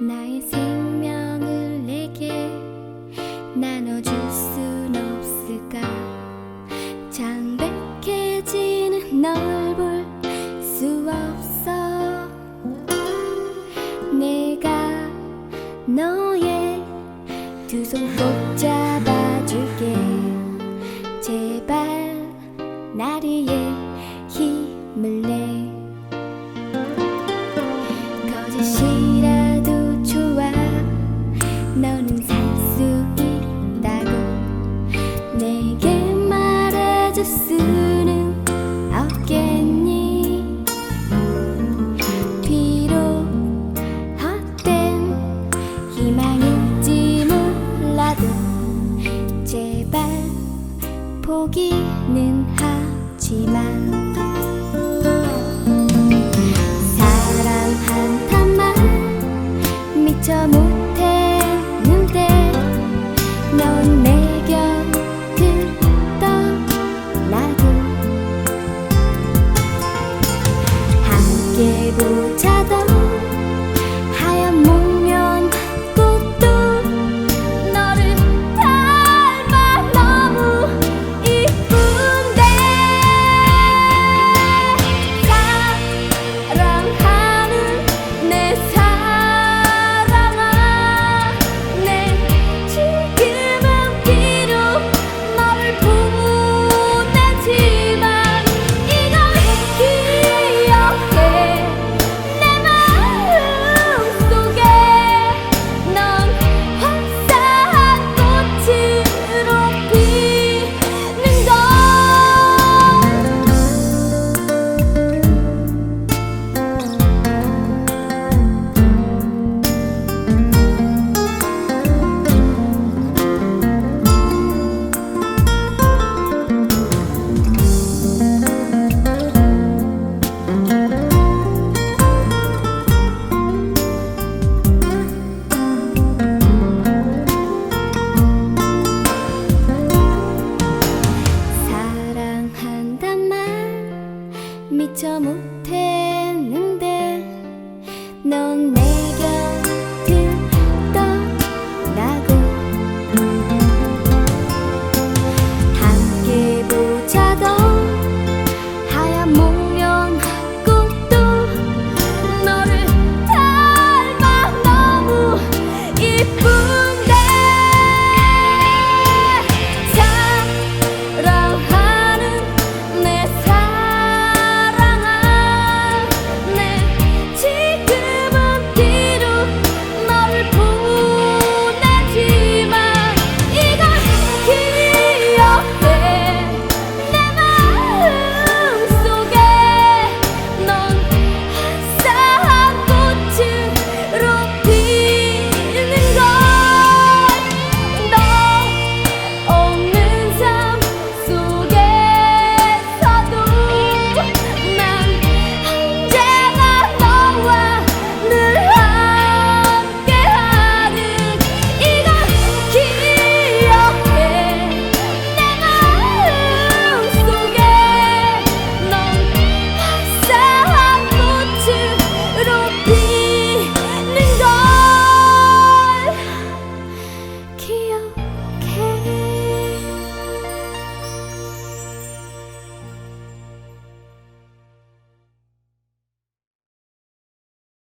나의 생명을 내게 나눠줄 순 없을까? 창백해지는 널 볼 수 없어. 내가 너의 두 손 꼭 잡아줄게. 제발 나를 힘을 내. 거짓이 no one's 也不恰当。